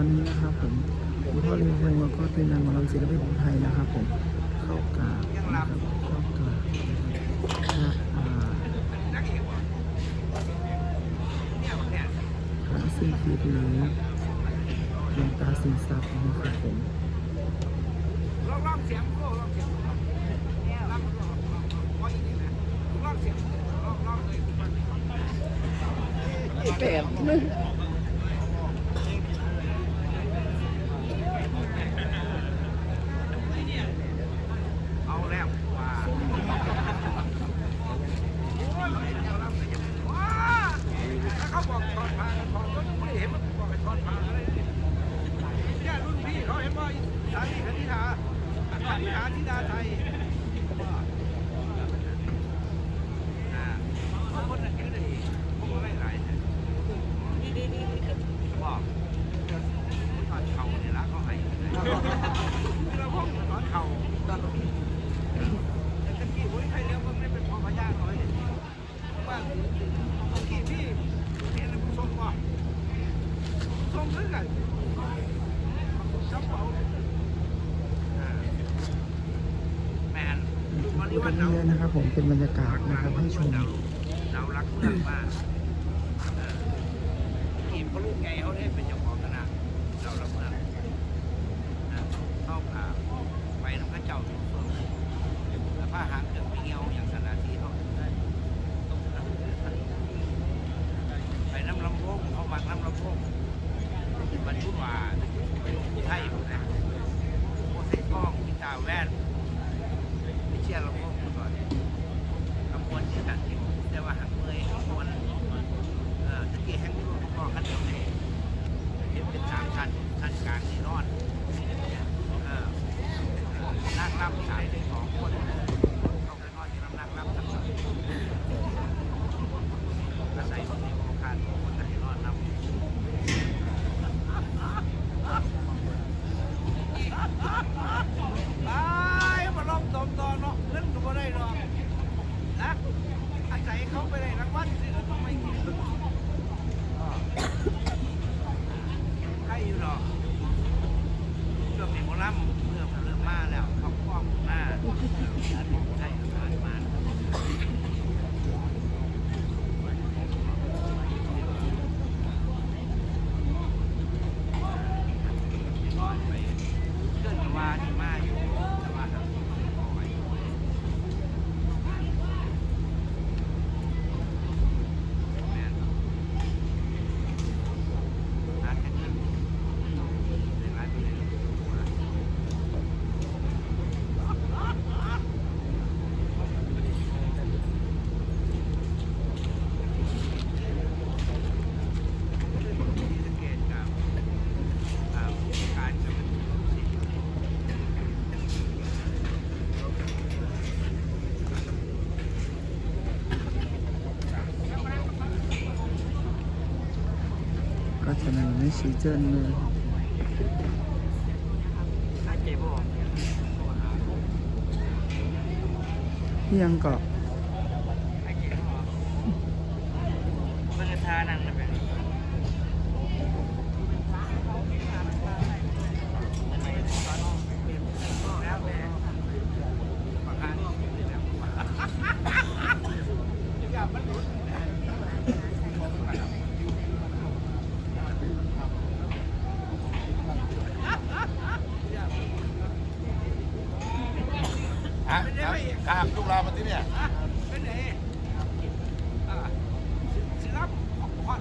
อนนี้นะครับผมคุณพ่อเลี้ยงวงแล้วก็ทีมงานหมอลำศิลปินของไทยนะครับผมเข้ากาบนะครับเข้ากราบนะครับอ่าพระสิ่งที่หรือดวงตาสินทรัพย์นะครับผมลองลองเสียงโก้ลองเสียงลองลองลองลองอีกนิดนะลองเสียงลองลองเลยแบบเอาแล้วว่าถ้าเขาบอกถอดผ้าถอดก็ไม่เห็นมันบอกให้ถอดผ้าอะไรเนี่ยรุ่นพี่เขาเห็นว่าสามีคณิธาคณิ ธิดาไทยอ่าเพราะคนนั้นก็ได้พวกอะไรหลายบอกถอดเข่าเนี่ยละเขาให้เราพวกถอดเข่าแต่ตะกี้โอ้ยใครเลี้ยง ดูนี้กันเรื่เดาอยนะครับ ผมเป็นบรรยากาศนะครับให้ชมเรารักเมืองมากทีมเขาลูกไงเขาได้เป็นเจ้าของคณะเรารักเมืองนะเข้าขาไปน้ำพระเจ้าทุกคนแล้วผ้าหางเครื่องไปเงี้ยวอย่างสถานที่เขาไปน้ำลำโพงเขามักน้ำลำโพงบรรทุกว่าไทยหมดนะโมเสกล้องกีตาร์แว่น ชื่อลำโพงมาก่อนลำโพงที่ถักที่แต่ว่าหางเมยลำโพงเอ่อตะกี้แห้งรูปก็ขั้นเดียวเลยเห็นเป็นสามชั้นชั้นกลางที่นอนเออ นั่งรับสายได้สองคนต้องไปนอนที่น้ำนั่งรับทั้งสองอาศัยคนในโอกาสของคนไหนนอนนับตายมาลองตอมตอนเนาะเงินก็บ่ได้หรอกนะอาศัยเขาไปได้รางวัลสิเราต้องไม่กินอ่าให้อยู่หรอก ช่วงนี้หมอลำเมื่อมันเริ่มมาแล้วเขาคล้องหน้าใช่ผ่านมาไปเกินว่าที่มาอยู่แต่ว่าทำเอาไว้แม่นหาแค่เงินในร้านไปเลย สังเกตกับอ่าการจะเป็นสิ่ง ก็จะมี ไม่ชี้เจนเลยาเจ็บบ่ที่ยังเกาะน่าเพื่อทานั่นแบบแล้วแม่ประกันอย่ามันหลุด ฮะ ครับครับลูกเรามาที่เนี่ย ไปไหนอ่าสิรับขวัญ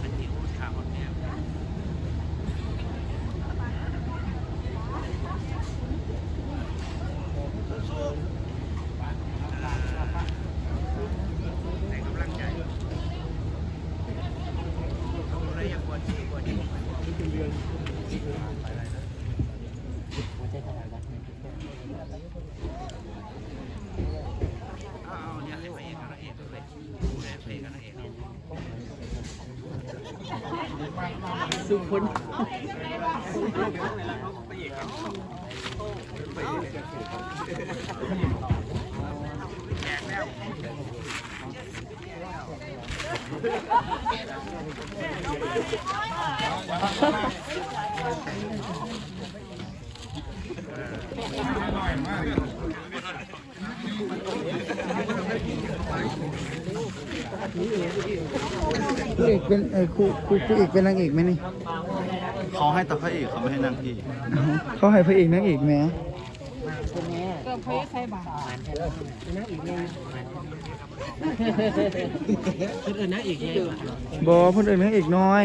เป็นที่อุ่นข่าวคนเนี้ยสู้ๆให้กำลังใจต้องอะไรอย่างกว่าที่กว่าที่เอาเอาเนี่ยให้พระเอกกับนางเอกเลยดูแลพระเอกกับนางเอก คู่เอกเป็นเออคู่คู่คู่เอกเป็นนางเอกไหมนี่ เขาให้แต่พระเอกเขาไม่ให้นางเอกอ๋อเขาให้พระเอกนางเอกไหมเกิดเพราะใครบ้างบอเพื่อนเอิญนางเอกน้อย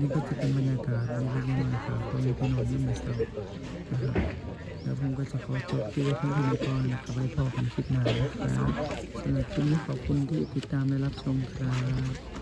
นี่ก็จะเป็นบรรยากาศเล็กๆน้อยๆครับตรงนี้พี่นอนนี่เหมือนเดิมนะครับแล้วผมก็จะขอจบคลิปไว้เพียงเท่านี้ก่อนนะครับไว้พอผมคลิปหน้านะครับสำหรับคลิปนี้ขอบคุณที่ติดตามและรับชมครับ